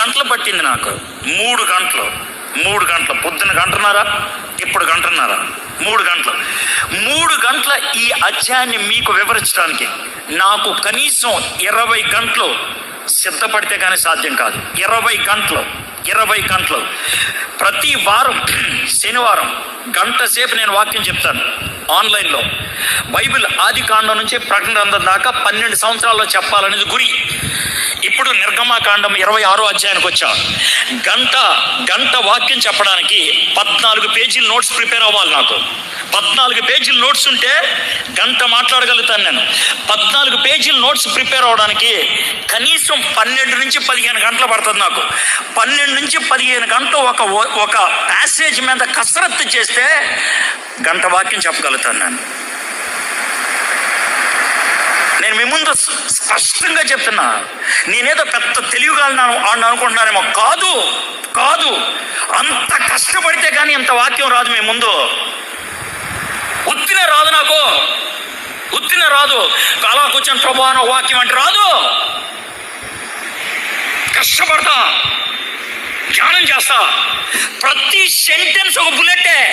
గంటలు పట్టింది నాకు. మూడు గంటలు. మూడు గంటలు. పొద్దున గంటన్నారా ఇప్పుడు గంటన్నారా. మూడు గంటలు. మూడు గంటల ఈ అధ్యాయాన్ని మీకు వివరించడానికి నాకు కనీసం ఇరవై గంటలు సిద్ధపడితే కానీ సాధ్యం కాదు. ఇరవై గంటలు. ఇరవై గంటలు. ప్రతి వారం శనివారం గంట సేపు నేను వాక్యం చెప్తాను ఆన్లైన్లో. బైబిల్ ఆది కాండం నుంచి ప్రకటన దాకా పన్నెండు సంవత్సరాల్లో చెప్పాలనేది గురి. ఇప్పుడు నిర్గమాకాండం ఇరవై ఆరో అధ్యాయానికి వచ్చా గంట గంట వాక్యం చెప్పడానికి పద్నాలుగు పేజీల నోట్స్ ప్రిపేర్ అవ్వాలి నాకు. పద్నాలుగు పేజీలు నోట్స్ ఉంటే గంట మాట్లాడగలుగుతాను నేను. పద్నాలుగు పేజీలు నోట్స్ ప్రిపేర్ అవ్వడానికి కనీసం పన్నెండు నుంచి పదిహేను గంటలు పడుతుంది నాకు. పన్నెండు నుంచి పదిహేను గంటలు ఒక ఒక ప్యాసేజ్ మీద కసరత్తు చేస్తే గంట వాక్యం చెప్పగలుగుతాను నేను. ముందు స్పష్టంగా చెప్తున్నా. నేనేదో పెద్ద తెలివిగాలను అని అనుకుంటున్నానేమో కాదు కాదు. అంత కష్టపడితే కానీ అంత వాక్యం రాదు మీ ముందు. ఉత్తిన రాదు నాకు. ఉత్తిన రాదు. అలా కూర్చొని ప్రభా అని వాక్యం అంటే రాదు. కష్టపడతా. ధ్యానం చేస్తా. ప్రతి సెంటెన్స్ ఒక బుల్లెట్టే